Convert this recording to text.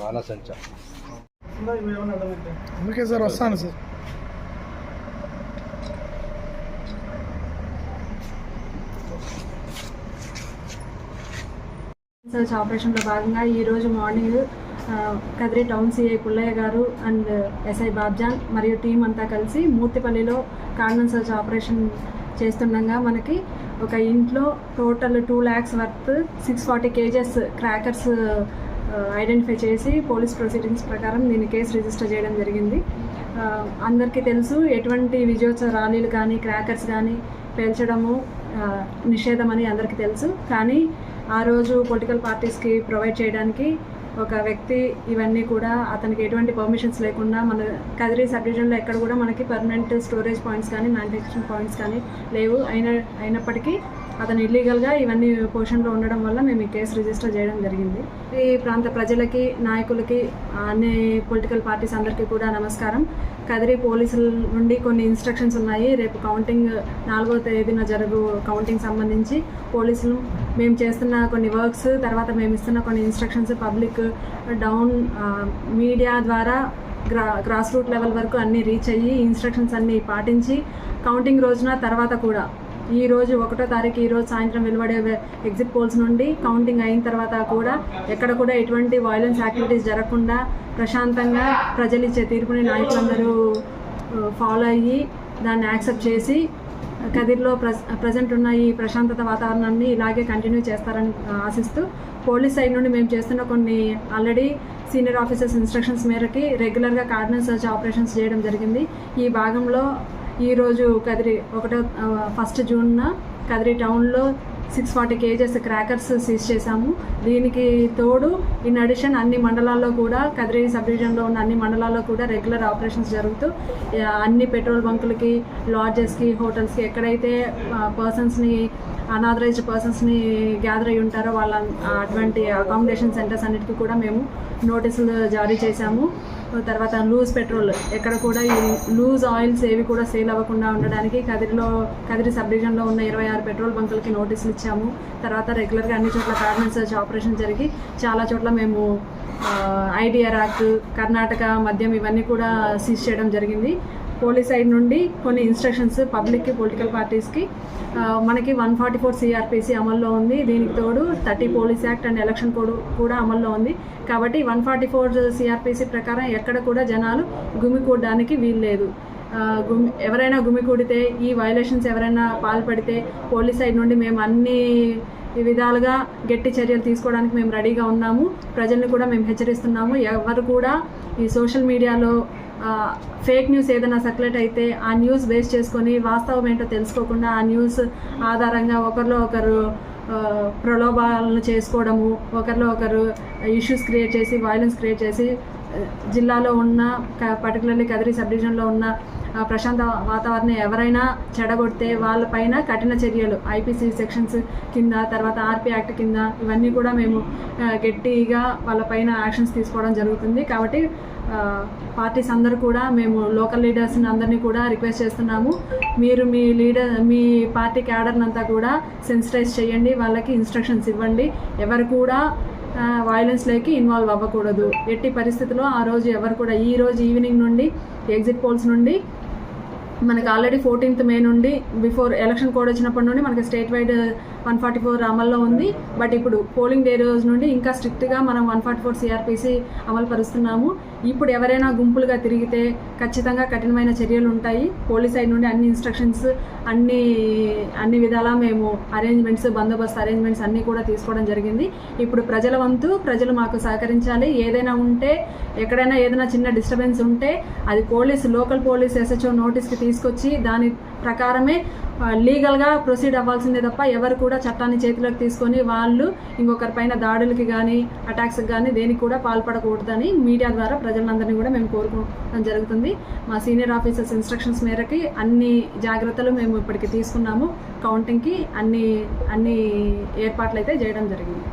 బాణసంచ. అందుకే సార్ వస్తాను sir. Search ఆపరేషన్లో భాగంగా ఈరోజు morning Kadiri town CI Pullaiah గారు అండ్ ఎస్ఐ బాబ్జాన్ మరియు టీం అంతా కలిసి మూర్తిపల్లిలో కార్డన్ సర్చ్ ఆపరేషన్ చేస్తుండగా మనకి ఒక ఇంట్లో total two lakhs worth six forty kgs crackers identify చేసి పోలీస్ ప్రొసీడింగ్స్ ప్రకారం దీన్ని కేసు రిజిస్టర్ చేయడం జరిగింది. అందరికీ తెలుసు ఎటువంటి విజయోత్సవ ర్యాలీలు కానీ క్రాకర్స్ కానీ పేల్చడము నిషేధం అని అందరికీ తెలుసు. కానీ ఆ రోజు పొలిటికల్ పార్టీస్కి ప్రొవైడ్ చేయడానికి ఒక వ్యక్తి ఇవన్నీ కూడా అతనికి ఎటువంటి పర్మిషన్స్ లేకుండా మన కదిరి సబ్ డివిజన్లో ఎక్కడ కూడా మనకి పర్మనెంట్ స్టోరేజ్ పాయింట్స్ కానీ మ్యానుఫ్యాక్చరింగ్ పాయింట్స్ కానీ లేవు. అయిన అయినప్పటికీ అతను ఇల్లీగల్గా ఇవన్నీ పొజిషన్లో ఉండడం వల్ల మేము ఈ కేసు రిజిస్టర్ చేయడం జరిగింది. ఈ ప్రాంత ప్రజలకి నాయకులకి అన్ని పొలిటికల్ పార్టీస్ అందరికీ కూడా నమస్కారం. కదిరి పోలీసుల నుండి కొన్ని ఇన్స్ట్రక్షన్స్ ఉన్నాయి. రేపు కౌంటింగ్ నాలుగో తేదీన జరుగు కౌంటింగ్ సంబంధించి పోలీసులు మేము చేస్తున్న కొన్ని వర్క్స్ తర్వాత మేము ఇస్తున్న కొన్ని ఇన్స్ట్రక్షన్స్ పబ్లిక్ డౌన్ మీడియా ద్వారా గ్రా గ్రాస్ రూట్ లెవెల్ వరకు అన్నీ రీచ్ అయ్యి ఇన్స్ట్రక్షన్స్ అన్నీ పాటించి కౌంటింగ్ రోజున తర్వాత కూడా ఈ రోజు ఒకటో తారీఖు ఈ రోజు సాయంత్రం వెలువడే ఎగ్జిట్ పోల్స్ నుండి కౌంటింగ్ అయిన తర్వాత కూడా ఎక్కడ కూడా ఎటువంటి వైలెన్స్ యాక్టివిటీస్ జరగకుండా ప్రశాంతంగా ప్రజలు ఇచ్చే తీర్పుని నాయకులందరూ ఫాలో అయ్యి దాన్ని యాక్సెప్ట్ చేసి కదిర్లో ప్ర ప్రజెంట్ ఉన్న ఈ ప్రశాంతత వాతావరణాన్ని ఇలాగే కంటిన్యూ చేస్తారని ఆశిస్తూ పోలీస్ సైడ్ నుండి మేము చేస్తున్న కొన్ని ఆల్రెడీ సీనియర్ ఆఫీసర్స్ ఇన్స్ట్రక్షన్స్ మేరకి రెగ్యులర్గా కార్డినల్ సర్చ్ ఆపరేషన్స్ చేయడం జరిగింది. ఈ భాగంలో ఈరోజు కదిరి ఒకటో ఫస్ట్ జూన్న కదిరి టౌన్లో six forty kgs crackers seize చేశాము. దీనికి తోడు ఇన్ అడిషన్ అన్ని మండలాల్లో కూడా కదిరి సబ్ డివిజన్లో ఉన్న అన్ని మండలాల్లో కూడా రెగ్యులర్ ఆపరేషన్స్ జరుగుతూ అన్ని పెట్రోల్ బంకులకి లాడ్జెస్కి హోటల్స్కి ఎక్కడైతే పర్సన్స్ని అనాథరైజ్డ్ పర్సన్స్ని గ్యాదర్ అయి ఉంటారో వాళ్ళ అటువంటి అకామిడేషన్ సెంటర్స్ అన్నిటికీ కూడా మేము నోటీసులు జారీ చేశాము. తర్వాత లూజ్ పెట్రోల్ ఎక్కడ కూడా ఈ లూజ్ ఆయిల్స్ ఏవి కూడా సేల్ అవ్వకుండా ఉండడానికి కదిరిలో కదిరి సబ్ డివిజన్లో ఉన్న ఇరవై ఆరు పెట్రోల్ బంకులకి నోటీసులు ఇచ్చాము. తర్వాత రెగ్యులర్గా అన్ని చోట్ల కార్డినల్ సర్చ్ ఆపరేషన్ జరిగి చాలా చోట్ల మేము ఐడియా రాక్ కర్ణాటక మద్యం ఇవన్నీ కూడా సీజ్ చేయడం జరిగింది. పోలీస్ సైడ్ నుండి కొన్ని ఇన్స్ట్రక్షన్స్ పబ్లిక్కి పొలిటికల్ పార్టీస్కి మనకి వన్ ఫార్టీ ఫోర్ సిఆర్పిసి అమల్లో ఉంది. దీనికి తోడు thirty police act and election code కూడా అమల్లో ఉంది. కాబట్టి వన్ ఫార్టీ ఫోర్ సిఆర్పిసి ప్రకారం ఎక్కడ కూడా జనాలు గుమికూడడానికి వీల్లేదు గుమి ఎవరైనా గుమికూడితే ఈ వైలేషన్స్ ఎవరైనా పాల్పడితే పోలీస్ సైడ్ నుండి మేము అన్ని విధాలుగా గట్టి చర్యలు తీసుకోవడానికి మేము రెడీగా ఉన్నాము. ప్రజల్ని కూడా మేము హెచ్చరిస్తున్నాము. ఎవరు కూడా ఈ సోషల్ మీడియాలో ఫేక్ న్యూస్ ఏదైనా సర్క్యులేట్ అయితే ఆ న్యూస్ బేస్ చేసుకొని వాస్తవం ఏంటో తెలుసుకోకుండా ఆ న్యూస్ ఆధారంగా ఒకరిలో ఒకరు ప్రలోభాలను చేసుకోవడము ఒకరిలో ఒకరు ఇష్యూస్ క్రియేట్ చేసి వైలెన్స్ క్రియేట్ చేసి జిల్లాలో ఉన్న పర్టికులర్లీ కదిరి సబ్ డివిజన్లో ఉన్న ప్రశాంత వాతావరణం ఎవరైనా చెడగొడితే వాళ్ళపైన కఠిన చర్యలు. ఐపీసీ సెక్షన్స్ కింద తర్వాత ఆర్పీ యాక్ట్ కింద ఇవన్నీ కూడా మేము గట్టిగా వాళ్ళపైన యాక్షన్స్ తీసుకోవడం జరుగుతుంది. కాబట్టి పార్టీస్ అందరూ కూడా మేము లోకల్ లీడర్స్ని అందరినీ కూడా రిక్వెస్ట్ చేస్తున్నాము. మీరు మీ లీడర్ మీ పార్టీ క్యాడర్ని అంతా కూడా సెన్సిటైజ్ చేయండి. వాళ్ళకి ఇన్స్ట్రక్షన్స్ ఇవ్వండి. ఎవరు కూడా వైలెన్స్లోకి ఇన్వాల్వ్ అవ్వకూడదు. ఎట్టి పరిస్థితుల్లో ఆ రోజు ఎవరు కూడా ఈ రోజు ఈవినింగ్ నుండి ఎగ్జిట్ పోల్స్ నుండి మనకి ఆల్రెడీ ఫోర్టీన్త్ మే నుండి బిఫోర్ ఎలక్షన్ కోడ్ వచ్చినప్పటి నుండి మనకి state wide one forty four అమల్లో ఉంది. బట్ ఇప్పుడు పోలింగ్ డే రోజు నుండి ఇంకా స్ట్రిక్ట్గా మనం వన్ ఫార్టీ ఫోర్ సిఆర్పిసి అమలు పరుస్తున్నాము ఇప్పుడు ఎవరైనా గుంపులుగా తిరిగితే ఖచ్చితంగా కఠినమైన చర్యలు ఉంటాయి. పోలీస్ సైడ్ నుండి అన్ని ఇన్స్ట్రక్షన్స్ అన్ని అన్ని విధాలా మేము అరేంజ్మెంట్స్ బందోబస్తు అరేంజ్మెంట్స్ అన్నీ కూడా తీసుకోవడం జరిగింది. ఇప్పుడు ప్రజల వంతు ప్రజలు మాకు సహకరించాలి. ఏదైనా ఉంటే ఎక్కడైనా ఏదైనా చిన్న డిస్టర్బెన్స్ ఉంటే అది పోలీస్ లోకల్ పోలీస్ ఎస్హెచ్ఓ నోటీస్కి తీసుకొచ్చి దాని ప్రకారమే లీగల్గా ప్రొసీడ్ అవ్వాల్సిందే తప్ప ఎవరు కూడా చట్టాన్ని చేతిలోకి తీసుకొని వాళ్ళు ఇంకొకరి పైన దాడులకి కానీ అటాక్స్కి కానీ దేనికి కూడా పాల్పడకూడదని మీడియా ద్వారా ప్రజలందరినీ కూడా మేము కోరుకోవడం జరుగుతుంది. మా సీనియర్ ఆఫీసర్స్ ఇన్స్ట్రక్షన్స్ మేరకి అన్ని జాగ్రత్తలు మేము ఇప్పటికి తీసుకున్నాము. కౌంటింగ్కి అన్ని అన్ని ఏర్పాట్లు అయితే చేయడం జరిగింది.